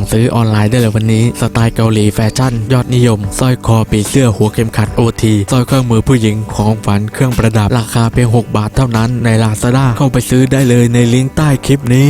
สั่งซื้อออนไลน์ได้เลยวันนี้ สไตล์เกาหลีแฟชั่น ยอดนิยมสร้อยคอปีเสื้อหัวเข็มขัดโอทีสร้อยเครื่องมือผู้หญิงของฝันเครื่องประดับราคาเพียง 6 บาทเท่านั้นในลาซาด้าเข้าไปซื้อได้เลยในลิงก์ใต้คลิปนี้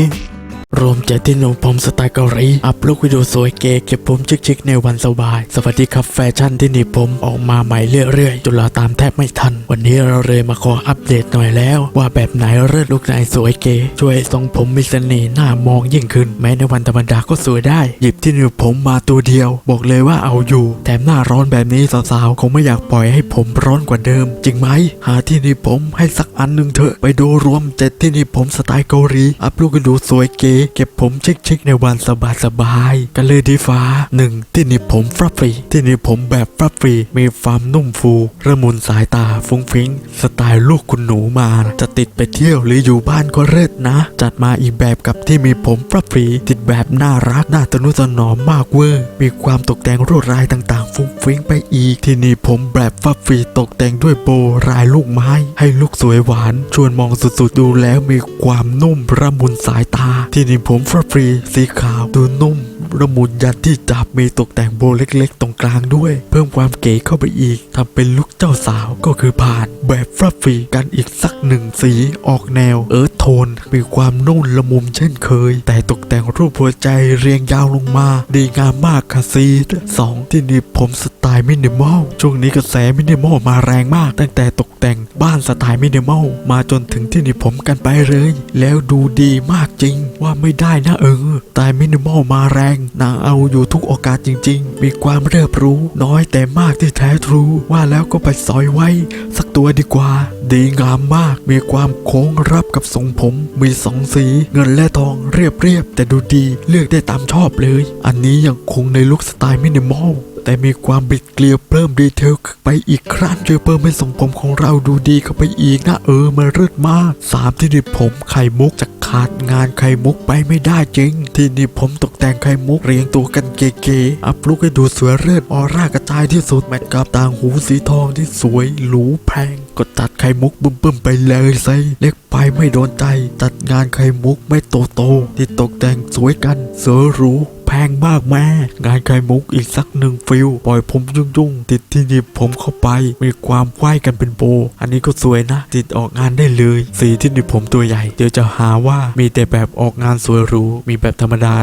รวมใจที่หนุ่มผมสไตล์เกาหลีอัพลุกวิดีโอสวยเก๋เก็บผมชิคๆในวันสบาย สวัสดีครับแฟชั่นที่หนี่ผมออกมาใหม่เรื่อยๆจุฬาตามแทบไม่ทัน วันนี้เราเลยมาขออัปเดตหน่อยแล้ว ว่าแบบไหนเลิศลุกไหนสวยเก๋ช่วยทรงผมมีเสน่ห์หน้ามองยิ่งขึ้น แม้ในวันธรรมดาก็สวยได้ หยิบที่หนี่ผมมาตัวเดียว บอกเลยว่าเอาอยู่ แถมหน้าร้อนแบบนี้สาวๆคงไม่อยากปล่อยให้ผมร้อนกว่าเดิม จริงไหมหาที่หนี่ผมให้สักอันหนึ่งเถอะไปดูรวมเจ็ดที่หนี่ผมสไตล์เกาหลีอัพลุกกันดูสวยเก๋เก็บผมชิคๆในวันสบายๆกันเลยดีฟ้า 1. ที่นี่ผมฟรัฟฟรี ที่นี่ผมแบบฟรัฟฟรี มีความนุ่มฟูระมุนสายตาฟุ้งฟิ้ง สไตล์ลูกคุณหนูมา จะติดไปเที่ยวหรืออยู่บ้านก็เลิศนะ จัดมาอีกแบบกับที่มีผมฟรัฟฟรี ติดแบบน่ารักน่าตนุถนอมมากเวอร์ มีความตกแต่งรวดลายต่างๆ ฟุ้งฟิ้งไปอีก ที่นี่ผมแบบฟรัฟฟรีตกแต่งด้วยโบรายลูกไม้ ให้ลูกสวยหวาน ชวนมองสุดๆดูแล้วมีความนุ่มระมุนสายตา ที่นี่ผมฟรัฟฟรีสีขาวดูนุ่มระมุนยันที่จับมีตกแต่งโบเล็กๆ ตรงกลางด้วย เพิ่มความเก๋เข้าไปอีกทำเป็นลุคเจ้าสาวก็คือผ่านแบบฟรัฟฟีกันอีกสักหนึ่งสีออกแนวเอิร์ธ โทนมีความนุ่นละมุมเช่นเคย แต่ตกแต่งรูปหัวใจเรียงยาวลงมา ดีงามมากค่ะซีดสองที่นี่ผมสไตล์มินิมอลช่วงนี้กระแสมินิมอลมาแรงมาก ตั้งแต่ตกแต่งบ้านสไตล์มินิมอลมาจนถึงที่นี่ผมกันไปเลย แล้วดูดีมากจริงว่าไม่ได้นะเออสไตล์มินิมอลมาแรงนางเอาอยู่ทุกโอกาสจริง ๆ มีความเรียบรู้น้อยแต่มากที่แท้ทรูว่าแล้วก็ไปซอยไว้ สักตัวดีกว่า ดีงามมากมีความโค้งรับกับทรงผมมีสองสี เงินและทองเรียบเรียบๆแต่ดูดีเลือกได้ตามชอบเลย อันนี้ยังคงในลุคสไตล์มินิมอล แต่มีความบิดเกลียวเพิ่มดีเทลไปอีกครั้งช่วยเพิ่มให้ทรงผมของเราดูดีเข้าไปอีกนะเออมาเลิศมากสามที่นี่ผมไข่มุกจะขาดงานไข่มุกไปไม่ได้จริง ที่นี่ผมตกแต่งไข่มุกเรียงตัวกันเก๋ๆอัพลุกให้ดูสวยเลิศออร่ากระจายที่สุดแมทกับต่างหูสีทองที่สวยหรูแพงก็ตัดไข่มุกบึ้มๆไปเลยสิเล็กไปไม่โดนใจ ตัดงานไข่มุกไม่โตโตๆที่ตกแต่งสวยกันเสอหรู แพงมากแม่งานไข่มุกอีกสักหนึ่งฟิลปล่อยผมยุ่งๆติดที่หนีบผมเข้าไป มีความไหวกันเป็นโบ อันนี้ก็สวยนะ ติดออกงานได้เลย สีที่หนีบผมตัวใหญ่ เดี๋ยวจะหาว่ามีแต่แบบออกงานสวยหรูมีแบบธรรมดา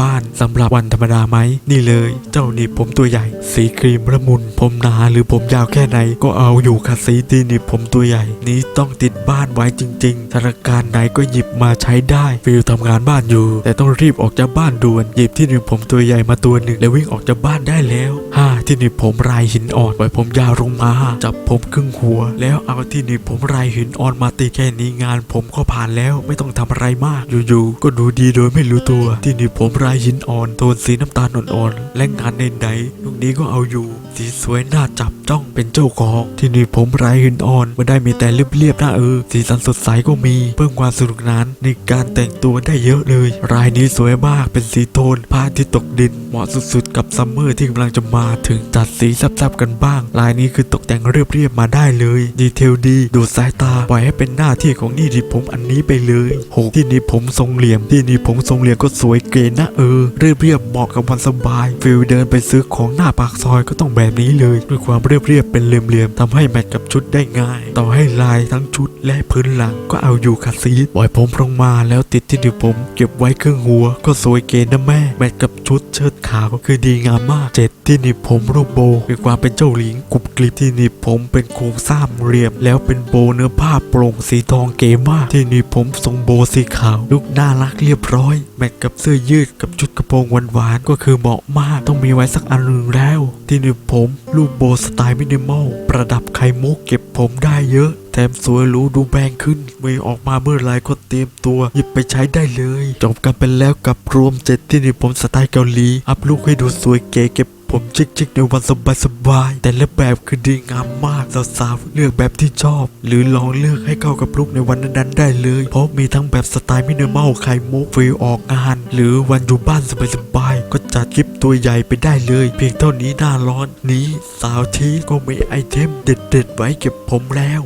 บ้านๆสำหรับวันธรรมดาไหมนี่เลย เจ้าหนีบผมตัวใหญ่ สีครีมระมุน ผมหนาหรือผมยาวแค่ไหน ก็เอาอยู่ค่ะสีที่หนีบผมตัวใหญ่ นี้ต้องติดบ้านไว้จริงๆสถานการณ์ไหนก็หยิบมาใช้ได้ฟิลทำงานบ้านอยู่ แต่ต้องรีบออกจากบ้านด่วนหยิบที่หนีบผมตัวใหญ่มาตัวหนึ่งแล้วิ่งออกจากบ้านได้แล้วห้าที่หนีบผมลายหินอ่อนปล่อยผมยาวลงมาจับผมครึ่งหัว แล้วเอาที่หนีบผมลายหินอ่อนมาติดแค่นี้งาน ผมก็ผ่านแล้วไม่ต้องทำอะไรมากอยู่ๆก็ดูดีโดยไม่รู้ตัว ที่หนีบผมลายหินอ่อนโทนสีน้ำตาลอ่อนๆและงานในไหนลูกนี้ก็เอาอยู่ สีสวยน่าจับจ้องเป็นเจ้าของที่หนีบผมลายหินอ่อนไม่ได้มีแต่เรียบๆนะเออสีสันสดใสก็มีเพิ่มความสนุกสนานในการแต่งตัวได้เยอะเลย รายนี้สวยมากเป็นสีโทนผ้าที่ตกดินเหมาะสุดๆ กับซัมเมอร์ที่กำลังจะมาถึงจัดสีซับๆกันบ้าง ลายนี้คือตกแต่งเรียบๆมาได้เลย ดีเทลดีดูสายตาปล่อยให้เป็นหน้าที่ของนี่ดีผมอันนี้ไปเลยหกที่นี่ผมทรงเหลี่ยมที่นี่ผมทรงเหลี่ยมก็สวยเก๋นะเออเรียบๆเหมาะกับวันสบายฟิลเดินไปซื้อของหน้าปากซอยก็ต้องแบบนี้เลยด้วยความเรียบๆเป็นเหลี่ยมๆทำให้แมทกับชุดได้ง่าย ต่อให้ลายทั้งชุดและพื้นหลังก็เอาอยู่ค่ะซีดปล่อยผมลงมาแล้วติดที่นิ้วผม เก็บไว้เครึ่องหัวก็สวยเก๋นะแม่แมทกับชุดเชิ้ตขาวก็คือดีงามมากเจ็ดที่หนีบผมรูปโบมีความเป็นเจ้าหญิงกรุบกริบที่หนีบผมเป็นโครงสร้างเหลี่ยมแล้วเป็นโบเนื้อผ้าโปร่งสีทองเก๋มาก ที่หนีบผมทรงโบสีขาวลุกน่ารักเรียบร้อย แมทกับเสื้อยืดกับชุดกระโปรงหวานๆก็คือเหมาะมากต้องมีไว้สักอันหนึ่งแล้ว ที่หนีบผมรูปโบสไตล์มินิมอลประดับไข่มุกเก็บ ผมได้เยอะแถมสวยหรูดูแบงขึ้นมีออกมาเมื่อไรก็เตรียมตัวหยิบไปใช้ได้เลย จบกันไปแล้วกับรวมเจ็ดที่นี่ผมสไตล์เกาหลี อัพลูกให้ดูสวยเก๋เก็บผมชิคๆในวันสบายๆแต่ละแบบคือดีงามมากสาวๆเลือกแบบที่ชอบ หรือลองเลือกให้เข้ากับลุกในวันนั้นๆได้เลย เพราะมีทั้งแบบสไตล์มินิมอลไข่มุกฟิลออกงาน หรือวันอยู่บ้านสบายๆ ก็จัดคลิปตัวใหญ่ไปได้เลย เพียงเท่านี้หน้าร้อนนี้สาวทีก็มีไอเทมเด็ดๆไว้เก็บผมแล้ว